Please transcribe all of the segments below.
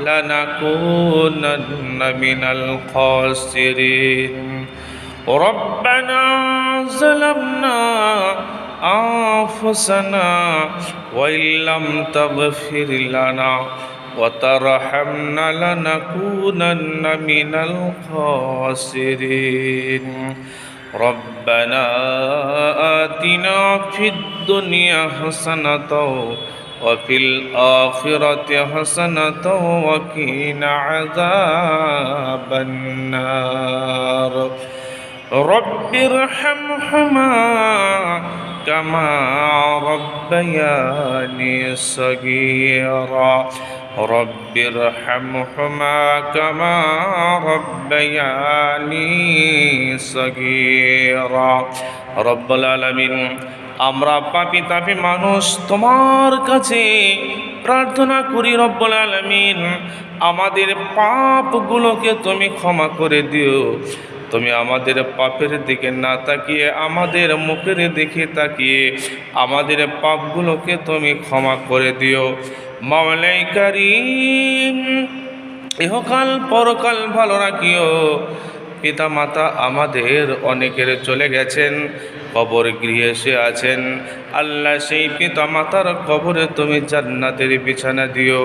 لنكونن من الخاسرين. ربنا ظلمنا أنفسنا وإن لم تغفر لنا وترحمنا لنكونن من الخاسرين. ربنا آتنا في الدنيا حسنة وفي الآخرة حسنة وقنا عذاب النار. رب ارحمهما كما ربياني صغيرا. رب ارحمهما كما ربياني صغيرا. رب العالمين আমরা পাপি তাপি মানুষ, তোমার কাছে প্রার্থনা করি রব্বুল আলমিন, আমাদের পাপগুলোকে তুমি ক্ষমা করে দিও। তুমি আমাদের পাপের দিকে না তাকিয়ে, আমাদের মুখের দিকে তাকিয়ে, আমাদের পাপগুলোকে তুমি ক্ষমা করে দিও। মাওলাই কারিম, ইহকাল পরকাল ভালো রাখিও। পিতা মাতা আমাদের অনেকের চলে গেছেন। কবর গৃহে এসে আছেন। আল্লাহ সেই পিতা মাতার কবরে তুমি জান্নাতের বিছানা দিও।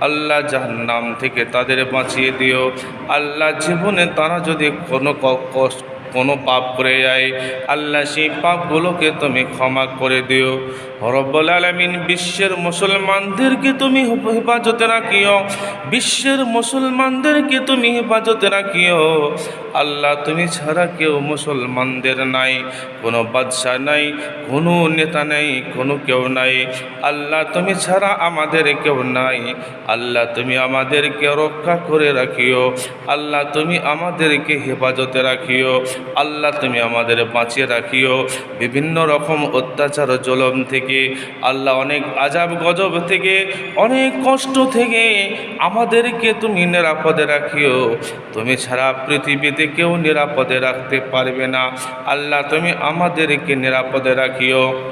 আল্লাহ জাহান্নাম থেকে তাদের বাঁচিয়ে দিও। আল্লাহ জীবনে তারা যদি কোনো কষ্ট কোনো পাপ করে যায়। আল্লাহ সেই পাপগুলোকে তুমি ক্ষমা করে দিও। রব্বুল আলমিন বিশ্বের মুসলমানদেরকে তুমি হেফ- হেফাজতে রাখিও। বিশ্বের মুসলমানদেরকে তুমি হেফাজতে রাখিও। আল্লাহ তুমি ছাড়া কেউ মুসলমানদের নাই। কোনো বাদশাহ নাই, কোনো নেতা নেই, কোনো কেউ নাই। আল্লাহ তুমি ছাড়া আমাদের কেউ নাই। আল্লাহ তুমি আমাদেরকে রক্ষা করে রাখিও। আল্লাহ তুমি আমাদেরকে হেফাজতে রাখিও। আল্লাহ তুমি আমাদের বাঁচিয়ে রাখিও। বিভিন্ন রকম অত্যাচার জলম থেকে আল্লাহ অনেক আজাব গজব থেকে, অনেক কষ্ট থেকে আমাদেরকে তুমি নিরাপদে রাখিও। তুমি ছাড়া পৃথিবীতে কেউ নিরাপদে রাখতে পারবে না। আল্লাহ তুমি আমাদেরকে নিরাপদে রাখিও।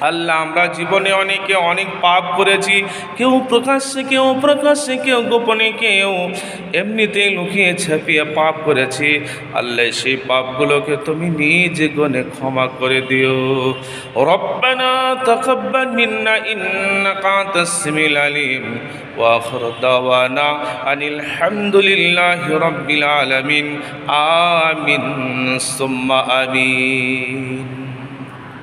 আল্লাহ, আমরা জীবনে অনেকে অনেক পাপ করেছি। কেউ প্রকাশ্যে কেউ প্রকাশ্যে কেউ গোপনে, কেউ এমনিতেই লুকিয়ে ছাপিয়ে পাপ করেছি। আল্লাহ, সেই পাপগুলোকে তুমি নিজ গনে ক্ষমা করে দিও। রব্বানা তাকাব্বাল মিন্না ইন্নাকা আনতাস সামিউল আলিম। আখিরু দাওয়ানা আনিল হামদুলিল্লাহি রাব্বিল আলামিন। আমিন, সুম্মা আমিন।